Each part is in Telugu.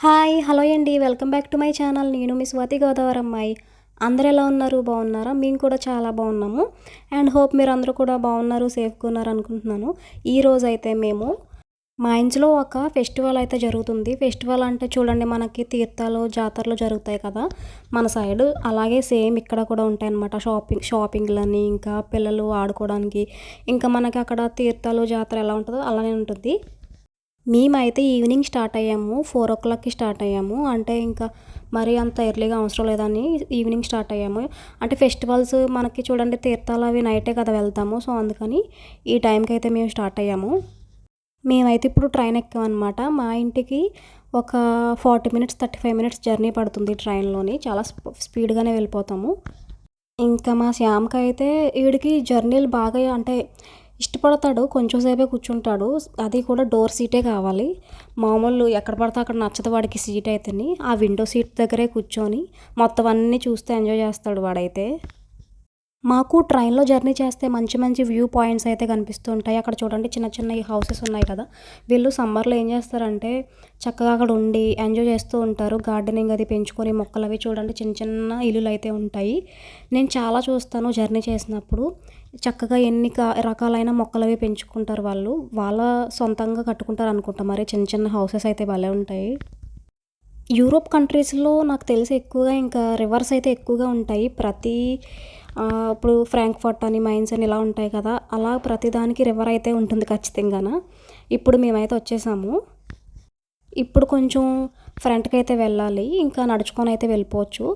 హాయ్ హలో అండి. Welcome back to my channel. నేను మీ స్వాతి గోదావరి అమ్మాయి అందరు ఎలా ఉన్నారు? బాగున్నారా? మేము కూడా చాలా బాగున్నాము. అండ్ హోప్ మీరు అందరూ కూడా బాగున్నారు సేఫ్గా ఉన్నారు అనుకుంటున్నాను. ఈ రోజు అయితే మేము మా ఇంట్లో ఒక ఫెస్టివల్ అయితే జరుగుతుంది. ఫెస్టివల్ అంటే చూడండి మనకి తీర్థాలు జాతరలు జరుగుతాయి కదా మన సైడ్. అలాగే సేమ్ ఇక్కడ కూడా ఉంటాయి అన్నమాట. షాపింగ్ షాపింగ్లని ఇంకా పిల్లలు ఆడుకోవడానికి. ఇంకా మనకి అక్కడ తీర్థాలు జాతర ఎలా ఉంటుందో అలానే ఉంటుంది. మేమైతే ఈవినింగ్ స్టార్ట్ అయ్యాము ఫోర్ ఓ క్లాక్కి స్టార్ట్ అయ్యాము. అంటే ఇంకా మరీ అంత ఎర్లీగా అవసరం లేదని ఈవినింగ్ స్టార్ట్ అయ్యాము. అంటే ఫెస్టివల్స్ మనకి చూడండి తీర్థాలు అవి నైటే కదా వెళ్తాము. సో అందుకని ఈ టైంకి అయితే మేము స్టార్ట్ అయ్యాము. మేమైతే ఇప్పుడు ట్రైన్ ఎక్కామన్నమాట. మా ఇంటికి ఒక forty minutes thirty five minutes journey పడుతుంది ట్రైన్లోని. చాలా స్పీడ్గానే వెళ్ళిపోతాము. ఇంకా మా శ్యామ్కి అయితే వీడికి జర్నీలు బాగా అంటే ఇష్టపడతాడు కొంచెం సేపే కూర్చుంటాడు. అది కూడా డోర్ సీటే కావాలి. మామూలు ఎక్కడ పడితే అక్కడ నచ్చదు వాడికి సీట్ అయితేని. ఆ విండో సీట్ దగ్గరే కూర్చొని మొత్తం అన్నీ చూస్తే ఎంజాయ్ చేస్తాడు వాడైతే. మాకు ట్రైన్లో జర్నీ చేస్తే మంచి మంచి వ్యూ పాయింట్స్ అయితే కనిపిస్తూ ఉంటాయి అక్కడ చూడండి చిన్న చిన్న హౌసెస్ ఉన్నాయి కదా. వీళ్ళు సమ్మర్లో ఏం చేస్తారంటే చక్కగా అక్కడ ఉండి ఎంజాయ్ చేస్తూ ఉంటారు. గార్డెనింగ్ అది పెంచుకొని మొక్కలు అవి చూడండి చిన్న చిన్న ఇల్లులు అయితే ఉంటాయి. నేను చాలా చూస్తాను జర్నీ చేసినప్పుడు. చక్కగా ఎన్ని రకాలైన మొక్కలు అవి పెంచుకుంటారు వాళ్ళు. వాళ్ళ సొంతంగా కట్టుకుంటారు అనుకుంటా మరి చిన్న చిన్న హౌసెస్ అయితే భలే ఉంటాయి. యూరోప్ కంట్రీస్లో నాకు తెలిసి ఎక్కువగా ఇంకా రివర్స్ అయితే ఎక్కువగా ఉంటాయి. ప్రతి ఇప్పుడు ఫ్రాంక్ఫర్ట్ అని మైన్స్ అని ఇలా ఉంటాయి కదా. అలా ప్రతిదానికి రివర్ అయితే ఉంటుంది ఖచ్చితంగా ఇప్పుడు మేమైతే వచ్చేసాము. ఇప్పుడు కొంచెం ఫ్రంట్కి అయితే వెళ్ళాలి. ఇంకా నడుచుకొని అయితే వెళ్ళిపోవచ్చు.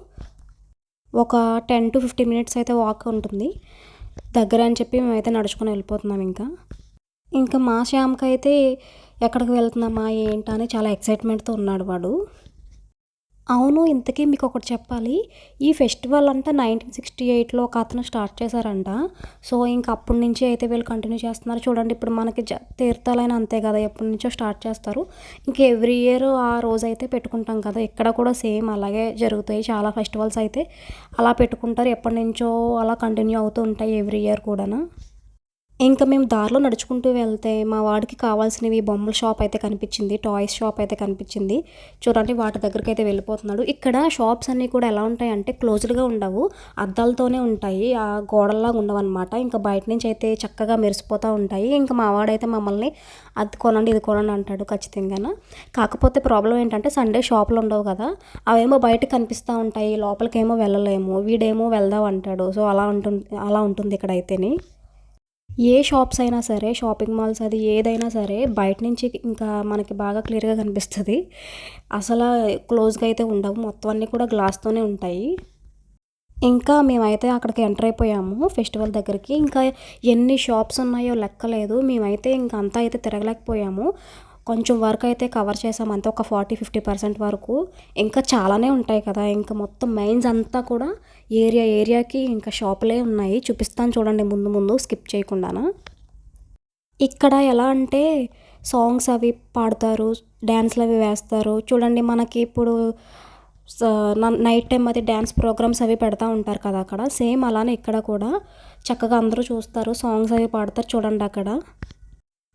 ఒక టెన్ టు ఫిఫ్టీన్ మినిట్స్ అయితే వాక్ ఉంటుంది. దగ్గర అని చెప్పి మేమైతే నడుచుకొని వెళ్ళిపోతున్నాం ఇంకా. ఇంకా మా శ్యామ్కి అయితే ఎక్కడికి వెళ్తున్నామా ఏంటని చాలా ఎక్సైట్మెంట్తో ఉన్నాడు వాడు. అవును ఇంతకీ మీకు ఒకటి చెప్పాలి. ఈ ఫెస్టివల్ అంతా నైన్టీన్ సిక్స్టీ ఎయిట్లో ఒక అతను స్టార్ట్ చేశారంట. సో ఇంక అప్పటి నుంచి అయితే వీళ్ళు కంటిన్యూ చేస్తున్నారు. చూడండి ఇప్పుడు మనకి జ తీర్థాలైన అంతే కదా ఎప్పటి నుంచో స్టార్ట్ చేస్తారు. ఇంక ఎవ్రీ ఇయర్ ఆ రోజు అయితే పెట్టుకుంటాం కదా ఇక్కడ కూడా సేమ్ అలాగే జరుగుతాయి. చాలా ఫెస్టివల్స్ అయితే అలా పెట్టుకుంటారు. ఎప్పటి నుంచో అలా కంటిన్యూ అవుతూ ఉంటాయి ఎవ్రీ ఇయర్ కూడా ఇంకా మేము దారిలో నడుచుకుంటూ వెళ్తే మా వాడికి కావాల్సినవి బొమ్మల షాప్ అయితే కనిపించింది టాయ్స్ షాప్ అయితే కనిపించింది. చూడండి వాటి దగ్గరికి అయితే వెళ్ళిపోతున్నాడు. ఇక్కడ షాప్స్ అన్నీ కూడా ఎలా ఉంటాయి అంటే క్లోజ్డ్గా ఉండవు అద్దాలతోనే ఉంటాయి ఆ గోడల్లాగా ఉండవన్నమాట. ఇంకా బయట నుంచి అయితే చక్కగా మెరిసిపోతూ ఉంటాయి. ఇంకా మా వాడైతే మమ్మల్ని అది కొనండి ఇది కొనండి అంటాడు ఖచ్చితంగా కాకపోతే ప్రాబ్లం ఏంటంటే సండే షాపులు ఉండవు కదా అవేమో బయట కనిపిస్తూ ఉంటాయి లోపలికేమో వెళ్ళలేము వీడేమో వెళ్దాం అంటాడు. సో అలా ఉంటుంది అలా ఉంటుంది ఇక్కడ ఏ షాప్స్ అయినా సరే షాపింగ్ మాల్స్ అది ఏదైనా సరే బయట నుంచి ఇంకా మనకి బాగా క్లియర్గా కనిపిస్తుంది. అసలు క్లోజ్గా అయితే ఉండవు. మొత్తం అన్నీ కూడా గ్లాస్తోనే ఉంటాయి. ఇంకా మేమైతే అక్కడికి ఎంటర్ అయిపోయాము ఫెస్టివల్ దగ్గరికి. ఇంకా ఎన్ని షాప్స్ ఉన్నాయో లెక్కలేదు మేమైతే ఇంకా అంతా అయితే తిరగలేకపోయాము. కొంచెం వర్క్ అయితే కవర్ చేసాం. అంతే ఒక ఫార్టీ ఫిఫ్టీ పర్సెంట్ వరకు. ఇంకా చాలానే ఉంటాయి కదా. ఇంకా మొత్తం మెయిన్స్ అంతా కూడా ఏరియా ఏరియాకి ఇంకా షాపులే ఉన్నాయి. చూపిస్తాను చూడండి ముందు ముందు స్కిప్ చేయకుండానా. ఇక్కడ ఎలా అంటే సాంగ్స్ అవి పాడతారు డ్యాన్స్లు అవి వేస్తారు. చూడండి మనకి ఇప్పుడు నైట్ టైం అది డ్యాన్స్ ప్రోగ్రామ్స్ అవి పెడతా ఉంటారు కదా అక్కడ. సేమ్ అలానే ఇక్కడ కూడా చక్కగా అందరూ చూస్తారు సాంగ్స్ అవి పాడతారు చూడండి అక్కడ.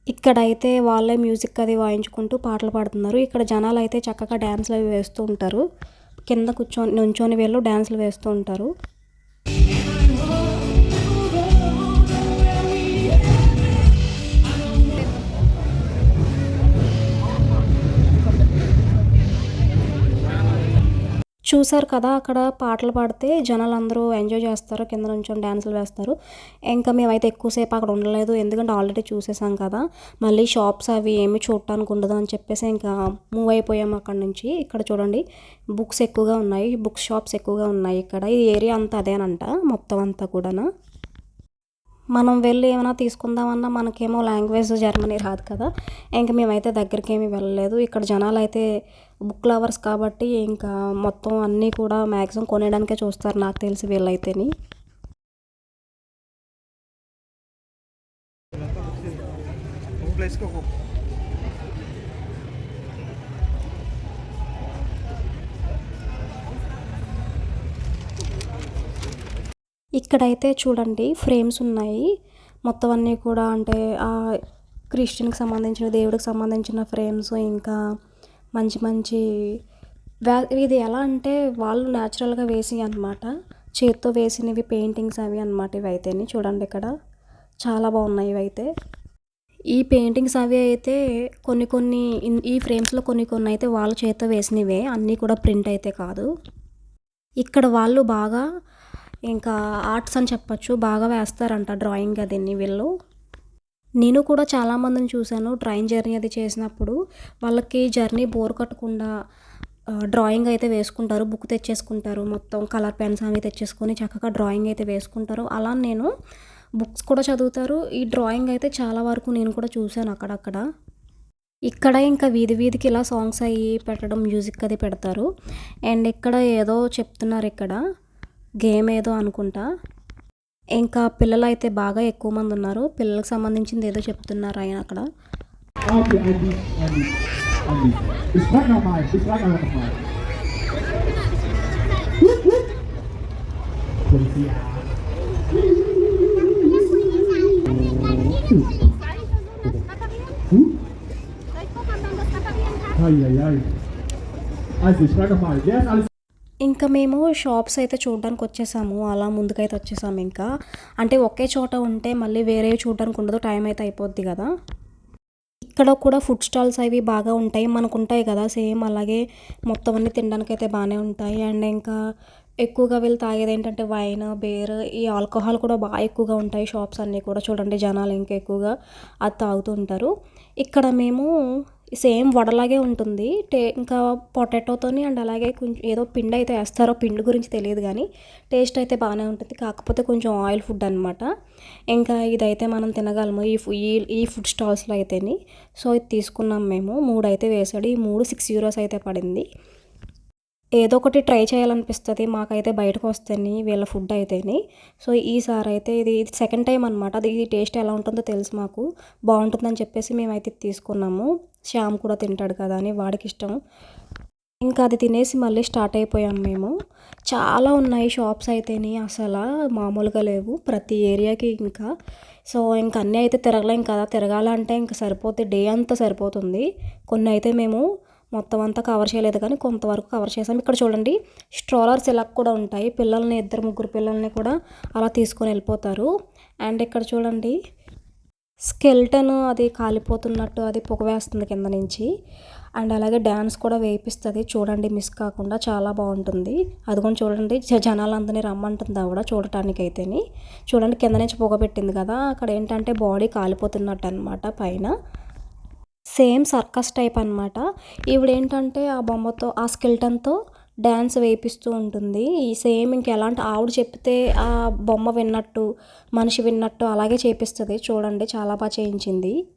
ఇక్కడ అయితే వాళ్ళే మ్యూజిక్ అది వాయించుకుంటూ పాటలు పాడుతున్నారు. ఇక్కడ జనాలు అయితే చక్కగా డ్యాన్స్లు అవి వేస్తూ ఉంటారు. కింద కూర్చొని నుంచొని వీళ్ళు డ్యాన్సులు వేస్తూ ఉంటారు. చూసారు కదా అక్కడ పాటలు పాడితే జనాలు అందరూ ఎంజాయ్ చేస్తారు కింద నుంచి డ్యాన్సులు వేస్తారు. ఇంకా మేమైతే ఎక్కువసేపు అక్కడ ఉండలేదు ఎందుకంటే ఆల్రెడీ చూసేసాం కదా. మళ్ళీ షాప్స్ అవి ఏమి చూడటానికి ఉండదు అని చెప్పేసి ఇంకా మూవ్ అయిపోయాము అక్కడ నుంచి. ఇక్కడ చూడండి బుక్స్ ఎక్కువగా ఉన్నాయి బుక్ షాప్స్ ఎక్కువగా ఉన్నాయి ఇక్కడ. ఈ ఏరియా అంతా అదేనంట మొత్తం అంతా కూడాను? మనం వెళ్ళి ఏమైనా తీసుకుందామన్నా మనకేమో లాంగ్వేజ్ జర్మనీ రాదు కదా. ఇంకా మేమైతే దగ్గరికి ఏమీ వెళ్ళలేదు. ఇక్కడ జనాలు అయితే బుక్ లవర్స్ కాబట్టి ఇంకా మొత్తం అన్నీ కూడా మ్యాక్సిమం కొనేయడానికే చూస్తారు నాకు తెలిసి వీళ్ళైతేని. ఇక్కడైతే చూడండి ఫ్రేమ్స్ ఉన్నాయి. మొత్తం అన్నీ కూడా అంటే క్రిస్టియన్కి సంబంధించిన దేవుడికి సంబంధించిన ఫ్రేమ్స్ ఇంకా మంచి మంచి వ్యా ఇది ఎలా అంటే వాళ్ళు న్యాచురల్గా వేసి అనమాట చేత్తో వేసినవి పెయింటింగ్స్ అవి అనమాట ఇవి అయితేని చూడండి ఇక్కడ. చాలా బాగున్నాయి ఇవి అయితే ఈ పెయింటింగ్స్ అవి అయితే కొన్ని కొన్ని ఈ ఫ్రేమ్స్లో కొన్ని కొన్ని అయితే వాళ్ళ చేత్తో వేసినవే. అన్నీ కూడా ప్రింట్ అయితే కాదు. ఇక్కడ వాళ్ళు బాగా ఇంకా ఆర్ట్స్ అని చెప్పచ్చు. బాగా వేస్తారంట డ్రాయింగ్ అదన్నీ వీళ్ళు. నేను కూడా చాలామందిని చూశాను ట్రైన్ జర్నీ అది చేసినప్పుడు. వాళ్ళకి జర్నీ బోర్ కట్టకుండా డ్రాయింగ్ అయితే వేసుకుంటారు బుక్ తెచ్చేసుకుంటారు మొత్తం కలర్ పెన్స్ అవి తెచ్చేసుకొని చక్కగా డ్రాయింగ్ అయితే వేసుకుంటారు. అలా నేను బుక్స్ కూడా చదువుతారు. ఈ డ్రాయింగ్ అయితే చాలా వరకు నేను కూడా చూశాను అక్కడక్కడ. ఇక్కడ ఇంకా వీధి వీధికి ఇలా సాంగ్స్ అవి పెట్టడం మ్యూజిక్ అది పెడతారు. అండ్ ఇక్కడ ఏదో చెప్తున్నారు ఇక్కడ గేమ్ ఏదో అనుకుంటా. ఇంకా పిల్లలు అయితే బాగా ఎక్కువ మంది ఉన్నారు పిల్లలకు సంబంధించింది ఏదో చెప్తున్నారు ఆయన అక్కడ Ai, ai, ai. Ai, se estraga mais. ఇంకా మేము షాప్స్ అయితే చూడడానికి వచ్చేసాము. అలా ముందుకైతే వచ్చేసాము ఇంకా. అంటే ఒకే చోట ఉంటే మళ్ళీ వేరే చూడడానికి ఉండదు. టైం అయితే అయిపోద్ది కదా. ఇక్కడ కూడా ఫుడ్ స్టాల్స్ అవి బాగా ఉంటాయి. మనకు ఉంటాయి కదా. సేమ్ అలాగే మొత్తం అన్ని తినడానికి అయితే బాగానే ఉంటాయి. అండ్ ఇంకా ఎక్కువగా వీళ్ళు తాగేది ఏంటంటే వైన్ బేర్ ఈ ఆల్కహాల్ కూడా బాగా ఎక్కువగా ఉంటాయి షాప్స్ అన్నీ కూడా. చూడండి జనాలు ఇంకా ఎక్కువగా అది తాగుతూ ఉంటారు. ఇక్కడ మేము సేమ్ వడలాగే ఉంటుంది. టే ఇంకా పొటాటోతోని అండ్ అలాగే కొంచెం ఏదో పిండి అయితే వేస్తారో పిండి గురించి తెలియదు కానీ టేస్ట్ అయితే బాగానే ఉంటుంది. కాకపోతే కొంచెం ఆయిల్ ఫుడ్ అనమాట ఇంకా ఇదైతే మనం తినగలము ఈ ఈ ఈ ఫుడ్ స్టాల్స్లో అయితేని. సో ఇది తీసుకున్నాం మేము. మూడు అయితే వేసాడు. ఈ మూడు సిక్స్ యూరోస్ అయితే పడింది. ఏదో ఒకటి ట్రై చేయాలనిపిస్తుంది మాకైతే బయటకు వస్తేని వీళ్ళ ఫుడ్ అయితేని. సో ఈసారి అయితే ఇది ఇది సెకండ్ టైం అనమాట అది ఇది టేస్ట్ ఎలా ఉంటుందో తెలుసు మాకు. బాగుంటుందని చెప్పేసి మేమైతే తీసుకున్నాము. శ్యామ్ కూడా తింటాడు కదా అని వాడికి ఇష్టం ఇంకా అది తినేసి మళ్ళీ స్టార్ట్ అయిపోయాం మేము. చాలా ఉన్నాయి షాప్స్ అయితేని అసలు మామూలుగా లేవు ప్రతి ఏరియాకి ఇంకా. సో ఇంకా అన్నీ అయితే తిరగలేం కదా. తిరగాలంటే ఇంకా సరిపోతే డే అంతా సరిపోతుంది. కొన్ని అయితే మేము మొత్తం అంతా కవర్ చేయలేదు కానీ కొంతవరకు కవర్ చేసాం ఇక్కడ చూడండి స్ట్రాలర్స్ ఇలా కూడా ఉంటాయి. పిల్లల్ని ఇద్దరు ముగ్గురు పిల్లల్ని కూడా అలా తీసుకొని వెళ్ళిపోతారు. అండ్ ఇక్కడ చూడండి స్కెల్టన్ అది కాలిపోతున్నట్టు అది పొగ వేస్తుంది కింద నుంచి. అండ్ అలాగే డ్యాన్స్ కూడా వేయిస్తుంది చూడండి మిస్ కాకుండా చాలా బాగుంటుంది. అది కూడా చూడండి జ- జనాలందరినీ రమ్మంటుంది ఆవిడ చూడటానికి అయితేని చూడండి కింద నుంచి పొగ పెట్టింది కదా అక్కడ ఏంటంటే బాడీ కాలిపోతున్నట్టు అనమాట పైన. సేమ్ సర్కస్ టైప్ అనమాట ఈవిడేంటంటే ఆ బొమ్మతో ఆ స్కెల్టన్తో డ్యాన్స్ వేయిస్తూ ఉంటుంది. ఈ సేమ్ ఇంకెలాంటి ఆవిడ చెప్తే ఆ బొమ్మ విన్నట్టు మనిషి విన్నట్టు అలాగే చేపిస్తుంది. చూడండి చాలా బాగా చేయించింది.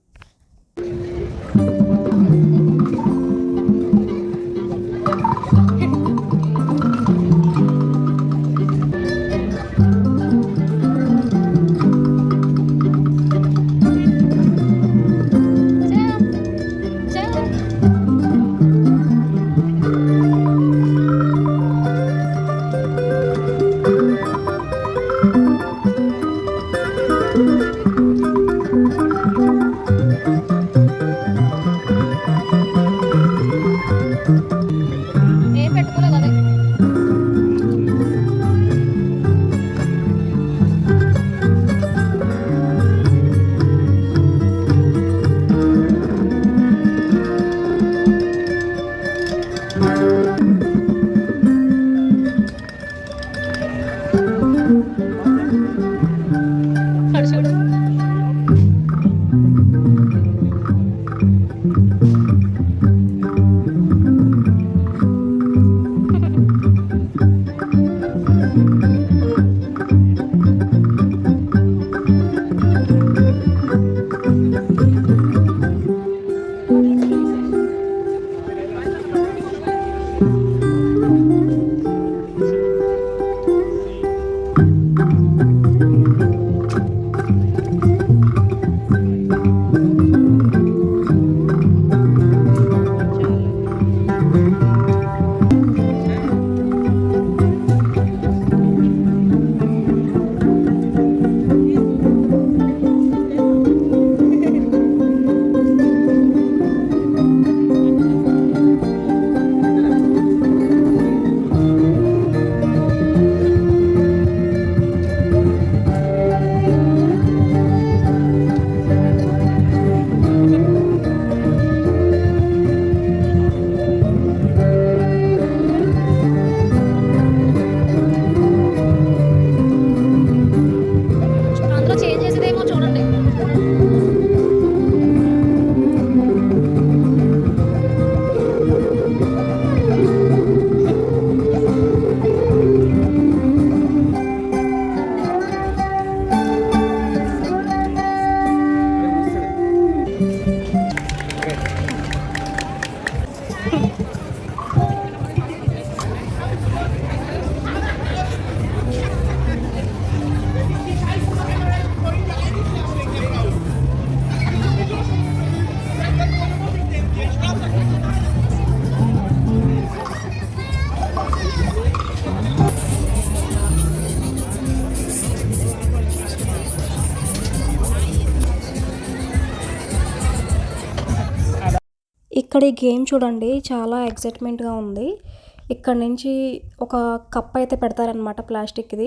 ఇక్కడ ఈ గేమ్ చూడండి చాలా ఎక్సైట్మెంట్గా ఉంది. ఇక్కడ నుంచి ఒక కప్ అయితే పెడతారనమాట ప్లాస్టిక్ది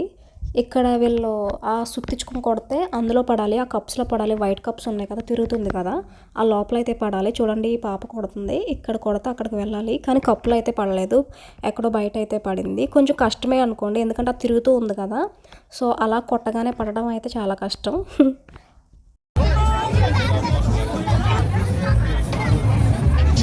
ఇక్కడ వీళ్ళు ఆ సుత్తించుకొని కొడితే అందులో పడాలి ఆ కప్స్లో పడాలి వైట్ కప్స్ ఉన్నాయి కదా తిరుగుతుంది కదా. ఆ లోపల అయితే పడాలి. చూడండి ఈ పాప కొడుతుంది. ఇక్కడ కొడితే అక్కడికి వెళ్ళాలి. కానీ కప్పులో అయితే పడలేదు. ఎక్కడో బయట అయితే పడింది. కొంచెం కష్టమే అనుకోండి. ఎందుకంటే అది తిరుగుతూ ఉంది కదా. సో అలా కొట్టగానే పడడం అయితే చాలా కష్టం.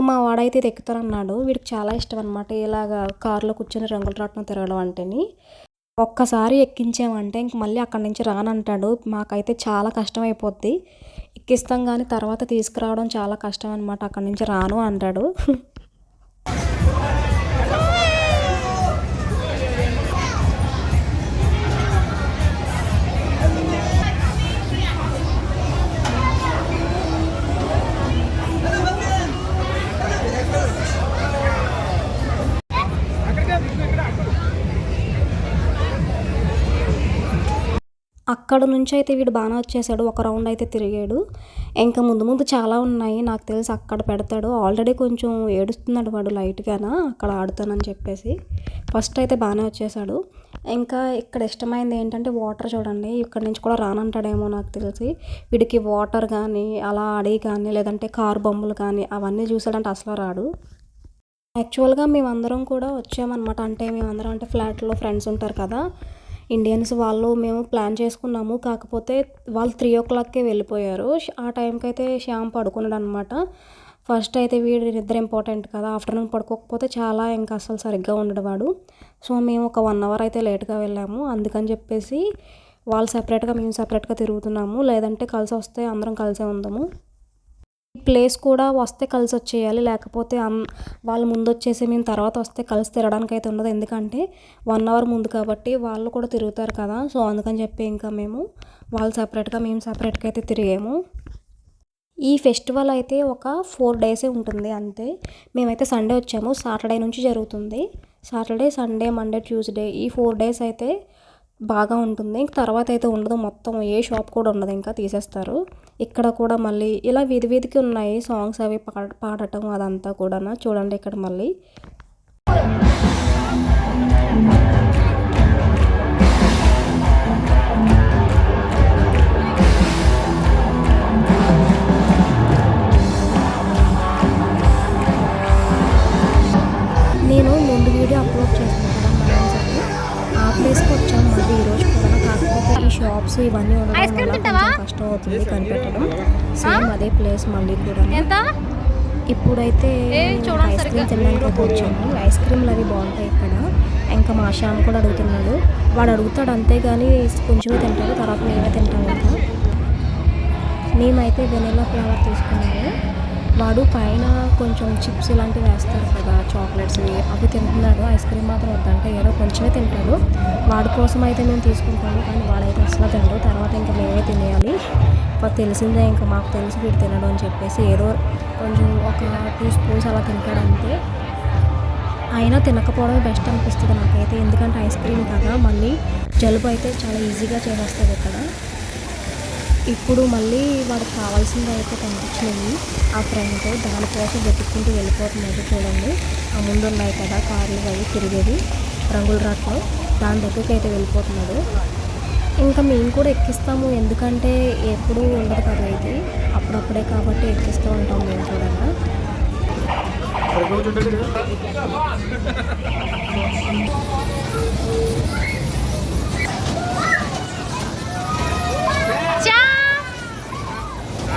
ఇంకా మా వాడైతే ఇది ఎక్కుతారన్నాడు. వీడికి చాలా ఇష్టం అనమాట ఇలాగా కారులో కూర్చొని రంగుల రాట్నం తిరగడం అంటేని. ఒక్కసారి ఎక్కించామంటే ఇంక మళ్ళీ అక్కడి నుంచి రానంటాడు. మాకైతే చాలా కష్టం అయిపోద్ది ఎక్కిస్తాం కానీ తర్వాత తీసుకురావడం చాలా కష్టం అనమాట అక్కడి నుంచి రాను అంటాడు. అక్కడ నుంచి అయితే వీడు బాగానే వచ్చేసాడు. ఒక రౌండ్ అయితే తిరిగాడు. ఇంకా ముందు ముందు చాలా ఉన్నాయి. నాకు తెలిసి అక్కడ పెడతాడు. ఆల్రెడీ కొంచెం ఏడుస్తున్నాడు వాడు లైట్గానా. అక్కడ ఆడుతానని చెప్పేసి ఫస్ట్ అయితే బాగానే వచ్చేసాడు. ఇంకా ఇక్కడ ఇష్టమైంది ఏంటంటే వాటర్ చూడండి. ఇక్కడ నుంచి కూడా రానంటాడేమో నాకు తెలిసి. వీడికి వాటర్ కానీ అలా ఆడి కానీ లేదంటే కారు బొమ్మలు కానీ అవన్నీ చూసాడంటే అసలు రాడు. యాక్చువల్గా మేమందరం కూడా వచ్చామన్నమాట. అంటే మేమందరం అంటే ఫ్లాట్లో ఫ్రెండ్స్ ఉంటారు కదా. ఇండియన్స్ వాళ్ళు మేము ప్లాన్ చేసుకున్నాము. కాకపోతే వాళ్ళు త్రీ ఓ క్లాక్కే వెళ్ళిపోయారు. ఆ టైంకి అయితే శ్యామ్ పడుకున్నాడు అనమాట ఫస్ట్ అయితే వీడి నిద్ర ఇంపార్టెంట్ కదా ఆఫ్టర్నూన్ పడుకోకపోతే చాలా ఇంకా అసలు సరిగ్గా ఉండడు వాడు. సో మేము ఒక వన్ అవర్ అయితే లేట్గా వెళ్ళాము. అందుకని చెప్పేసి వాళ్ళు సపరేట్గా మేము సపరేట్గా తిరుగుతున్నాము. లేదంటే కలిసి వస్తే అందరం కలిసే ఉందాము. ప్లేస్ కూడా వస్తే కలిసి వచ్చేయాలి. లేకపోతే అన్- వాళ్ళు ముందు వచ్చేసి మేము తర్వాత వస్తే కలిసి తిరగడానికి అయితే ఉండదు. ఎందుకంటే వన్ అవర్ ముందు కాబట్టి వాళ్ళు కూడా తిరుగుతారు కదా. సో అందుకని చెప్పి ఇంకా మేము వాళ్ళు సపరేట్గా మేము సపరేట్గా అయితే తిరిగాము. ఈ ఫెస్టివల్ అయితే ఒక ఫోర్ డేసే ఉంటుంది అంతే. మేమైతే సండే వచ్చాము. సాటర్డే నుంచి జరుగుతుంది. సాటర్డే సండే మండే ట్యూస్డే ఈ ఫోర్ డేస్ అయితే బాగా ఉంటుంది. ఇంక తర్వాత అయితే ఉండదు. మొత్తం ఏ షాప్ కూడా ఉండదు. ఇంకా తీసేస్తారు. ఇక్కడ కూడా మళ్ళీ ఇలా వీధి వీధికి ఉన్నాయి సాంగ్స్ అవి పాడటం అదంతా కూడా చూడండి ఇక్కడ మళ్ళీ. షాప్స్ ఇవన్నీ ఉండడం ఐస్ క్రీమ్ వల్ల తింటావా? కొంచెం కష్టం అవుతుంది కనిపెట్టడం. సేమ్ అదే ప్లేస్ మళ్ళీ కూడా. ఇప్పుడైతే ఐస్ క్రీమ్. తినడానికి వచ్చాము ఐస్ క్రీమ్లు అవి బాగుంటాయి ఇక్కడ. ఇంకా మా శ్యామ్ కూడా అడుగుతున్నాడు. వాడు అడుగుతాడు అంతేగాని కొంచెమే తింటాడు తర్వాత మేమే తింటాం ఇంకా. మేమైతే వెనిలా ఫ్లేవర్ తీసుకున్నాము. వాడు పైన కొంచెం చిప్స్ ఇలాంటివి వేస్తారు కదా చాక్లెట్స్ అవి తింటున్నాడు ఐస్ క్రీమ్ మాత్రం వద్దంటే ఏదో కొంచెమే తింటాడు. వాడి కోసం అయితే మేము తీసుకుంటాము కానీ వాడైతే అసలు తినడు. తర్వాత ఇంకా మేమే తినేయాలి. మాకు తెలిసిందే ఇంకా మాకు తెలిసి వీడు తినడు అని చెప్పేసి ఏదో కొంచెం ఒక టూ స్పూన్స్ అలా తింటాడు అంతే అయినా తినకపోవడమే బెస్ట్ అనిపిస్తుంది నాకైతే. ఎందుకంటే ఐస్ క్రీమ్ కదా మళ్ళీ జలుబు అయితే చాలా ఈజీగా చేసేస్తుంది ఇక్కడ. ఇప్పుడు మళ్ళీ వాడికి కావాల్సింది అయితే కనిపించినాయి ఆ ఫ్రెండ్ దానికోసం వెతుక్కుంటూ వెళ్ళిపోతున్నాడు చూడండి. ఆ ముందు ఉన్నాయి కదా కార్లు అవి తిరిగేది రంగుల రాట్లో. దాని దగ్గరికి అయితే వెళ్ళిపోతున్నాడు. ఇంకా మేము కూడా ఎక్కిస్తాము ఎందుకంటే ఎప్పుడూ ఉండదు కదా ఇది. అప్పుడప్పుడే కాబట్టి ఎక్కిస్తూ ఉంటాం మేము కూడా చా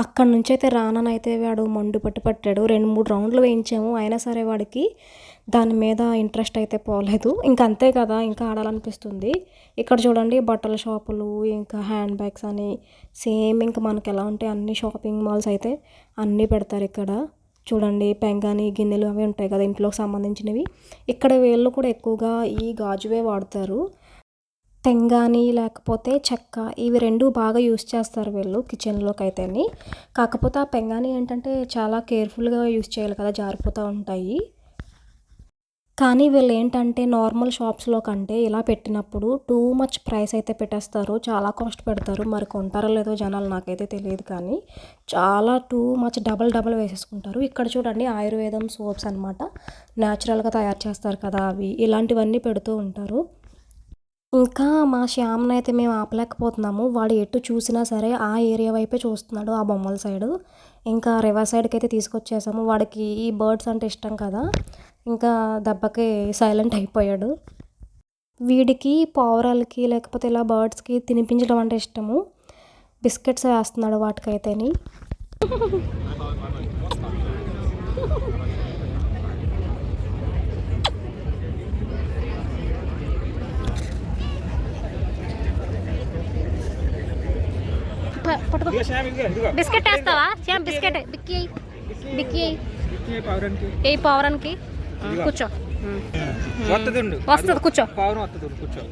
అక్కడి నుంచి అయితే రాననైతే వాడు మండు పట్టు పట్టాడు. రెండు మూడు రౌండ్లు వేయించాము. అయినా సరే వాడికి దాని మీద ఇంట్రెస్ట్ అయితే పోలేదు. ఇంకా అంతే కదా ఇంకా ఆడాలనిపిస్తుంది. ఇక్కడ చూడండి బట్టల షాపులు ఇంకా హ్యాండ్ బ్యాగ్స్ అని సేమ్ ఇంకా మనకి ఎలా ఉంటాయి అన్ని షాపింగ్ మాల్స్ అయితే అన్నీ పెడతారు ఇక్కడ. చూడండి పెంగాని గిన్నెలు అవి ఉంటాయి కదా ఇంట్లోకి సంబంధించినవి. ఇక్కడ వీళ్ళు కూడా ఎక్కువగా ఈ గాజువే వాడతారు. తెంగాని లేకపోతే చెక్క ఇవి రెండు బాగా యూస్ చేస్తారు వీళ్ళు కిచెన్లోకి అయితేని కాకపోతే ఆ పెంగాని ఏంటంటే చాలా కేర్ఫుల్గా యూస్ చేయాలి కదా జారిపోతూ ఉంటాయి. కానీ వీళ్ళు ఏంటంటే నార్మల్ షాప్స్లో కంటే ఇలా పెట్టినప్పుడు టూ మచ్ ప్రైస్ అయితే పెట్టేస్తారు. చాలా కాస్ట్ పెడతారు. మరి కొంటారో లేదో జనాలు నాకైతే తెలియదు కానీ చాలా టూ మచ్ డబల్ డబల్ వేసేసుకుంటారు. ఇక్కడ చూడండి ఆయుర్వేదం సోప్స్ అనమాట న్యాచురల్గా తయారు చేస్తారు కదా అవి. ఇలాంటివన్నీ పెడుతూ ఉంటారు. ఇంకా మా శ్యామ్ని అయితే మేము ఆపలేకపోతున్నాము. వాడు ఎటు చూసినా సరే ఆ ఏరియా వైపే చూస్తున్నాడు ఆ బొమ్మల సైడు. ఇంకా రివర్ సైడ్కి అయితే తీసుకొచ్చేసాము. వాడికి ఈ బర్డ్స్ అంటే ఇష్టం కదా. ఇంకా దెబ్బకి సైలెంట్ అయిపోయాడు. వీడికి పావురాలకి లేకపోతే ఇలా బర్డ్స్కి తినిపించడం అంటే ఇష్టము. బిస్కెట్స్ వేస్తున్నాడు వాటికైతేని. బిస్కెట్ వేస్తావా? శ్యామ్ బిస్కెట్. బిక్కి. బిక్కి. ఏ పవరానికి? కూర్చో. వస్తుంది కూర్చో. కూర్చో.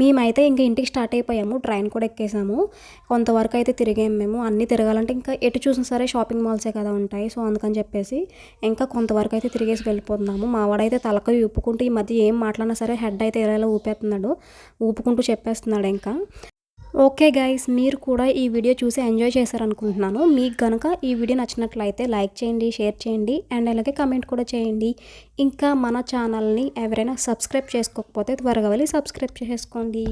మేమైతే ఇంకా ఇంటికి స్టార్ట్ అయిపోయాము ట్రైన్ కూడా ఎక్కేసాము. కొంతవరకు అయితే తిరిగాము మేము. అన్నీ తిరగాలంటే ఇంకా ఎటు చూసినా సరే షాపింగ్ మాల్సే కదా ఉంటాయి. సో అందుకని చెప్పేసి ఇంకా కొంతవరకు అయితే తిరిగేసి వెళ్ళిపోతున్నాము. మా వాడైతే తలక ఊపుకుంటూ ఈ మధ్య ఏం మాట్లాడినా సరే హెడ్ అయితే ఇలా ఊపేస్తున్నాడు ఊపుకుంటూ చెప్పేస్తున్నాడు ఇంకా. ఓకే గైస్ మీరు కూడా ఈ వీడియో చూసి ఎంజాయ్ చేశారనుకుంటున్నాను. మీకు కనుక ఈ వీడియో నచ్చినట్లయితే లైక్ చేయండి షేర్ చేయండి అండ్ అలాగే కమెంట్ కూడా చేయండి. ఇంకా మన ఛానల్ని ఎవరైనా సబ్స్క్రైబ్ చేసుకోకపోతే త్వరగా వెళ్ళి సబ్స్క్రైబ్ చేసుకోండి.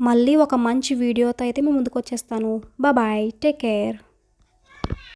మళ్ళీ ఒక మంచి వీడియోతో అయితే మేము ముందుకు వచ్చేస్తాను. Bye take care.